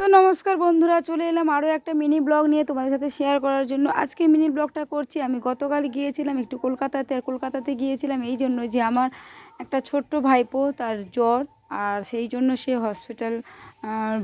তো নমস্কার বন্ধুরা, চলে এলাম আরও একটা মিনি ব্লগ নিয়ে তোমাদের সাথে শেয়ার করার জন্য। আজকে মিনি ব্লগটা করছি, আমি গতকাল গিয়েছিলাম একটু কলকাতাতে, আর কলকাতাতে গিয়েছিলাম এই জন্য যে আমার একটা ছোট্ট ভাইপো, তার জ্বর আর সেই জন্য সে হসপিটাল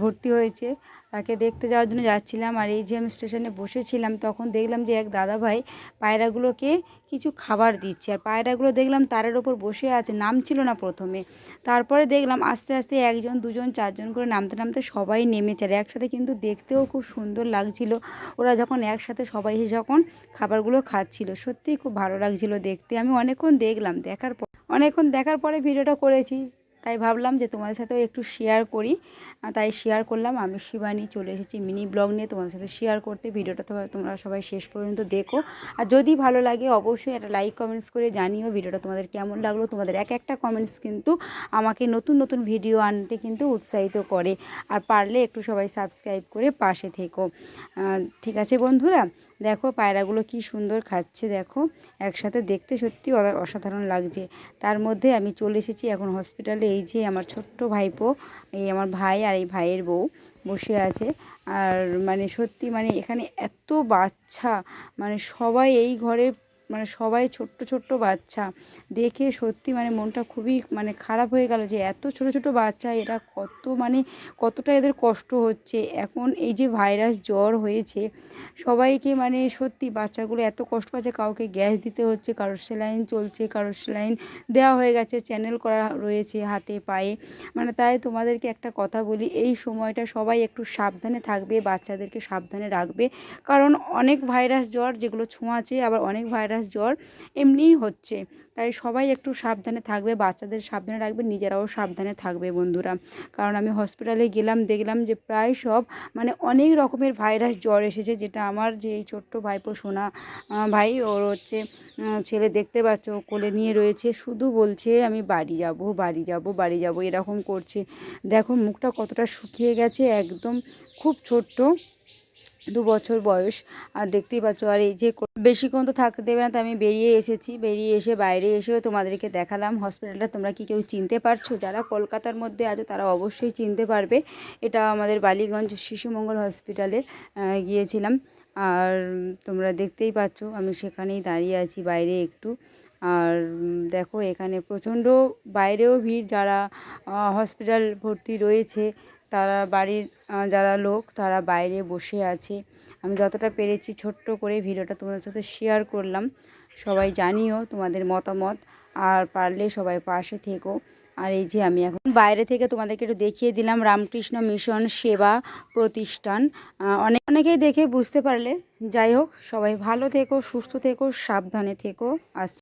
ভর্তি হয়েছে। তাকে দেখতে যাওয়ার জন্য যাচ্ছিলাম আর এই স্টেশনে বসেছিলাম, তখন দেখলাম যে এক দাদা ভাই পায়রাগুলোকে কিছু খাবার দিচ্ছে। আর পায়রাগুলো দেখলাম তারের ওপর বসে আছে নাম ছিল না প্রথমে। তারপরে দেখলাম আস্তে আস্তে একজন, দুজন, চারজন করে নামতে নামতে সবাই নেমেছে। আর একসাথে কিন্তু দেখতেও খুব সুন্দর লাগছিল। ওরা যখন একসাথে সবাই এসে যখন খাবারগুলো খাচ্ছিল, সত্যিই খুব ভালো লাগছিল দেখতে। আমি অনেকক্ষণ দেখলাম, দেখার পর, অনেকক্ষণ দেখার পরে ভিডিওটা করেছি। তাই ভাবলাম যে তোমাদের সাথেও একটু শেয়ার করি। তাই শেয়ার করলাম। আমি শিবানী চলে এসেছি মিনি ব্লগ নিয়ে তোমাদের সাথে শেয়ার করতে। ভিডিওটা তোমরা সবাই শেষ পর্যন্ত দেখো। আর যদি ভালো লাগে অবশ্যই একটা লাইক কমেন্টস করে জানিও ভিডিওটা তোমাদের কেমন লাগল। তোমাদের এক একটা কমেন্টস কিন্তু আমাকে নতুন নতুন ভিডিও আনতে কিন্তু উৎসাহিত করে। আর পারলে একটু সবাই সাবস্ক্রাইব করে পাশে থেকো। ঠিক আছে বন্ধুরা? দেখো পায়রাগুলো কি সুন্দর খাচ্ছে দেখো। একসাথে দেখতে সত্যি অসাধারণ লাগছে। তার মধ্যে আমি চলে এসেছি এখন হসপিটালে এই যে আমার ছোট্ট ভাইপো, এই আমার ভাই আর এই ভাইয়ের বউ বসে আছে। আর মানে সত্যি মানে এখানে এত বাচ্চা মানে সবাই এই ঘরে মানে সবাই ছোট্ট ছোট্ট বাচ্চা। দেখে সত্যি মানে মনটা খুবই মানে খারাপ হয়ে গেল যে এত ছোট ছোট বাচ্চা, এরা কত মানে কতটা এদের কষ্ট হচ্ছে। এখন এই যে ভাইরাস জ্বর হয়েছে, সবাইকে মানে সত্যি বাচ্চাগুলো এত কষ্ট পাচ্ছে, কাউকে গ্যাস দিতে হচ্ছে, কারোর স্যালাইন চলছে, কারোর স্যালাইন দেওয়া হয়ে গেছে, চ্যানেল করা রয়েছে হাতে পায়ে। মানে তাই তোমাদেরকে একটা কথা বলি, এই সময়টা সবাই একটু সাবধানে থাকবে, বাচ্চাদেরকে সাবধানে রাখবে। কারণ অনেক ভাইরাস জ্বর যেগুলো ছোঁয়াছে আবার অনেক ভাইরাস জ্বর এমনিই হচ্ছে। তাই সবাই একটু সাবধানে থাকবে, বাচ্চাদের সাবধানে রাখবে, নিজেরাও সাবধানে থাকবে বন্ধুরা। কারণ আমি হসপিটালে গেলাম, দেখলাম যে প্রায় সব মানে অনেক রকমের ভাইরাস জ্বর এসেছে, যেটা আমার যে এই ছোট্ট ভাইপো সোনা ভাই, ওর হচ্ছে ছেলে দেখতে পাচ্ছ কোলে নিয়ে রয়েছে, শুধু বলছে আমি বাড়ি যাব বাড়ি যাব বাড়ি যাব, এরকম করছে। দেখো মুখটা কতটা শুকিয়ে গেছে, একদম খুব ছোট্ট দু বছর বয়স। আর দেখতেই পাচ্ছ, আর এই যে বেশিক্ষণ তো থাকতে দেবে না তো আমি বেরিয়ে এসেছি। বেরিয়ে এসে বাইরে এসেও তোমাদেরকে দেখালাম হসপিটালটা তোমরা কি কেউ চিনতে পারছ? যারা কলকাতার মধ্যে আছো, তারা অবশ্যই চিনতে পারবে। এটা আমাদের বালিগঞ্জ শিশুমঙ্গল হসপিটালে গিয়েছিলাম। আর তোমরা দেখতেই পাচ্ছ, আমি সেখানেই দাঁড়িয়ে আছি, বাইরে একটু। আর দেখো, এখানে প্রচণ্ড বাইরেও ভিড়। যারা হসপিটাল ভর্তি রয়েছে তারা বাড়ির যারা লোক, তারা বাইরে বসে আছে। আমি যতটা পেরেছি ছোট্ট করে ভিডিওটা তোমাদের সাথে শেয়ার করলাম। সবাই জানিও তোমাদের মতামত, আর পারলে সবাই পাশে থেকো। আর এই যে আমি এখন বাইরে থেকে তোমাদেরকে একটু দেখিয়ে দিলাম, রামকৃষ্ণ মিশন সেবা প্রতিষ্ঠান। অনেক, অনেকেই দেখে বুঝতে পারলে। যাই হোক, সবাই ভালো থেকো, সুস্থ থেকো, সাবধানে থেকো। আস